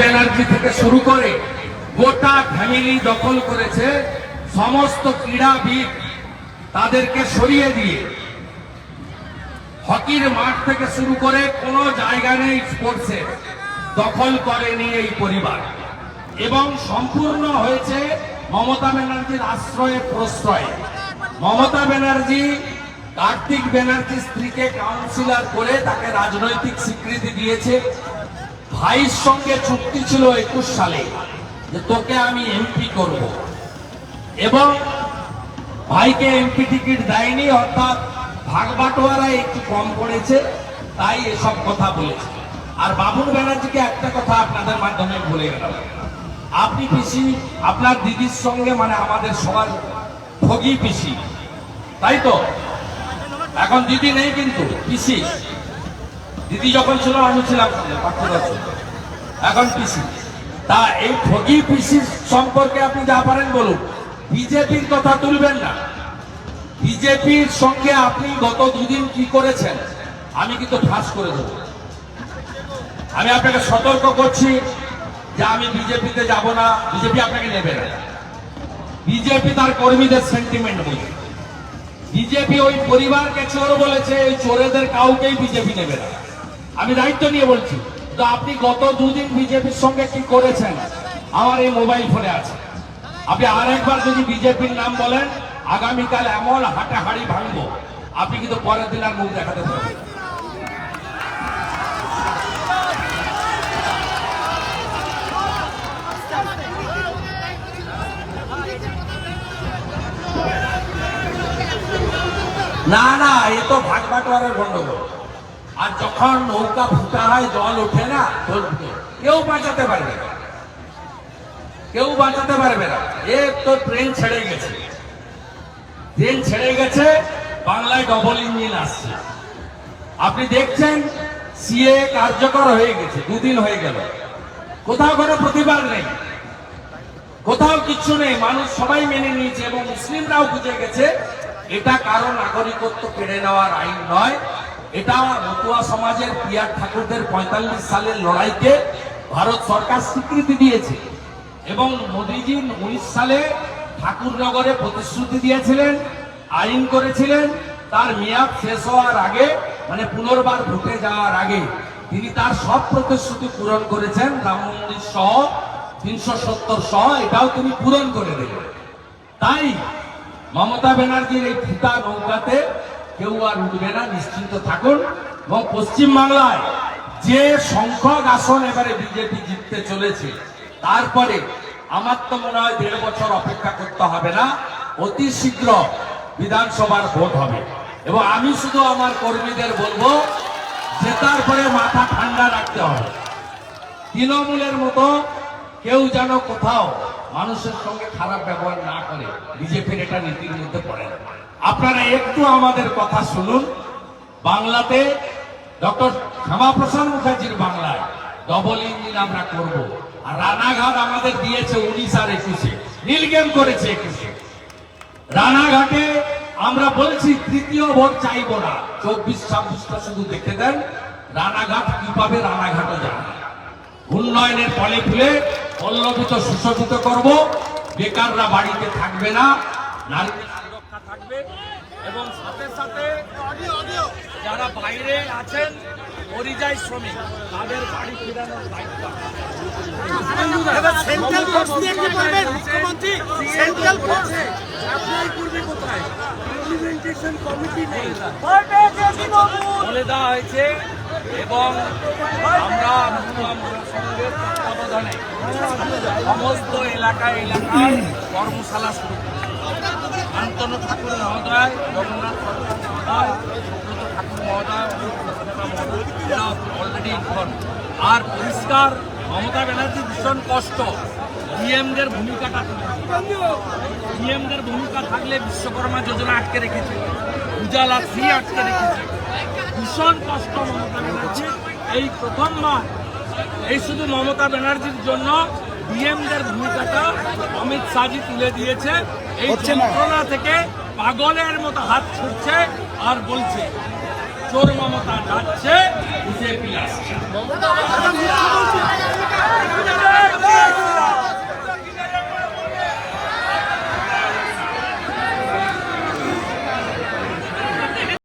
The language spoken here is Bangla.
ব্যানার্জি থেকে শুরু করে গোটা ফ্যামিলি দখল করেছে, সমস্ত ক্রীড়াবিদ তাদেরকে সরিয়ে দিয়ে। হকির মাঠ থেকে শুরু করে কোনো জায়গা নেই স্পোর্টসের দখল করেনি এই পরিবার। এবং সম্পূর্ণ হয়েছে মমতা ব্যানার্জির আশ্রয়ে প্রশ্রয়ে। মমতা ব্যানার্জি, কার্তিক ব্যানার্জির স্ত্রীকে কাউন্সিলর করে তাকে রাজনৈতিক স্বীকৃতি দিয়েছে। ভাইয়ের সঙ্গে চুক্তি ছিল একুশ সালে যে তোকে আমি এমপি করব। এবং ভাইকে এমপি টিকিট দেয়নি, অর্থাৎ ভাগ বাটোয়ারা একটু কম পড়েছে, তাই এসব কথা বলেছে। আর বাবুল ব্যানার্জিকে একটা কথা আপনাদের মাধ্যমে বলে গেলাম। আপনি পিসি, আপনার দিদির সঙ্গে মানে আমাদের সবার ঠগি পিসি। তাই তো? এখন দিদি নেই কিন্তু, পিসি। দিদি যখন ছিল, আমি ছিলাম এখন পিসি। তা এই ঠগি পিসি সম্পর্কে আপনি যা পারেন বলুন। বিজেপির কথা তুলবেন না। বিজেপির সঙ্গে আপনি গত দুদিন কি করেছেন, আমি কিন্তু ফাঁস করে দেবো। আমি আপনাকে সতর্ক করছি যে আমি বিজেপিতে যাব না, বিজেপি আপনাকে নেবে না। বিজেপি তার কর্মীদের সেন্টিমেন্ট বুঝে। বিজেপি ওই পরিবারকে চোর বলেছে, এই চোরেদের কাউকেই বিজেপি নেবে না। আমি দায়িত্ব নিয়ে বলছি তো আপনি গত দুদিন বিজেপির সঙ্গে কি করেছেন? আমার এই মোবাইল ফোনে আছে। আপনি আর একবার যদি বিজেপির নাম বলেন, আগামীকাল এমন হাটে হাড়ি ভাঙবো। আপনি কিন্তু পরের দিন আর মুখ দেখাতে পারবেন না। না না, এ তো ভাগ বাটোয়ারের গন্ডগোল। আর যখন নৌকা ফুটা হয়, জল ওঠে না কেউ বাঁচাতে পারবে না। কেউ বাঁচাতে পারবে না। এ তো ট্রেন ছেড়ে গেছে। ট্রেন ছেড়ে গেছে, বাংলায় ডবল ইঞ্জিন আসছে। আপনি দেখছেন সিএ কার্যকর হয়ে গেছে, দুদিন হয়ে গেল। কোথাও কোনো প্রতিবাদ নেই। কোথাও কিচ্ছু নেই। মানুষ সবাই মেনে নিয়েছে এবং মুসলিমরাও বুঝে গেছে, এটা কারও নাগরিকত্ব কেড়ে নেওয়ার আইন নয়। এটা মতুয়া সমাজের পিয়ার ঠাকুরদের পঁয়তাল্লিশ সালের লড়াইকে ভারত সরকার স্বীকৃতি দিয়েছে। এবং মোদীজি উনিশ সালে ঠাকুরনগরে প্রতিশ্রুতি দিয়েছিলেন, আইন করেছিলেন, তার মেয়াদ শেষ হওয়ার আগে মানে পুনর্বার ভোটে যাওয়ার আগে তিনি তার সব প্রতিশ্রুতি পূরণ করেছেন, রাম মন্দির সহ, তিনশো সত্তর সহ, এটাও তিনি পূরণ করে দিলেন। তাই মমতা ব্যানার্জির এই ফুটা নৌকাতে কেউ আর উঠবে না, নিশ্চিন্ত থাকুন। এবং পশ্চিম বাংলায় যে সংখ্যক আসন এবারে বিজেপি জিততে চলেছে, তারপরে আমার তো মনে হয় দেড় বছর অপেক্ষা করতে হবে না, অতি শীঘ্র বিধানসভার ভোট হবে। এবং আমি শুধু আমার কর্মীদের বলব যে তারপরে মাথা ঠান্ডা রাখতে হবে। তৃণমূলের মতো কেউ যেন কোথাও মানুষের সঙ্গে খারাপ ব্যবহার না করে, বিজেপির এটা নীতির মধ্যে পড়ে না। আপনারা একটু আমাদের কথা শুনুন। বাংলাতে ডক্টর শ্যামাপ্রসাদ মুখার্জির বাংলায় ডবল ইঞ্জিন আমরা করব। আর রানাঘাট আমাদের দিয়েছে উনিশ আর একুশে। নীলগেম করেছে একুশে। রানাঘাটে আমরা বলছি তৃতীয় ভোট চাইব না। চব্বিশ, ছাব্বিশটা শুধু দেখে দেন রানাঘাট কি পাবে, রানাঘাটও জানে উন্নয়নের ফলে ফুলে পল্লবিত, সুশোভিত করব। বেকাররা বাড়িতে থাকবে না। সুরক্ষা থাকবে এবং সাথে সাথে যারা বাইরে আছেন পরিযায়ী শ্রমিক তাদের বাড়ি ফেরানোর দায়িত্ব। সেন্ট্রাল ফোর্স নিয়ে কি করবেন? মুখ্যমন্ত্রী সেন্ট্রাল ফোর্স বলে দেওয়া হয়েছে এবং আমরা তত্ত্বাবধানে সমস্ত এলাকায় এলাকায় কর্মশালা শুরু। শান্তনু ঠাকুর মহোদয় জগন্নাথ মহোদয়, সুব্রত ঠাকুর মহোদয় অলরেডি ইনফর্ম আর পরিষ্কার মমতা ব্যানার্জি ভীষণ কষ্ট। ডিএমদের ভূমিকাটা ডিএমদের ভূমিকা থাকলে বিশ্বকর্মা যোজনা আটকে রেখেছে। উজালা ফ্রি আটকে রেখেছে। ভীষণ কষ্ট মমতা ব্যানার্জি এই প্রথমবার। এই শুধু মমতা ব্যানার্জির জন্য ডিএমদের ভূমিকাটা অমিত শাহজি তুলে দিয়েছে। এই যন্ত্রণা থেকে পাগলের মতো হাত ছুটছে আর বলছে চোর মমতা যাচ্ছে বিজেপি আসছে।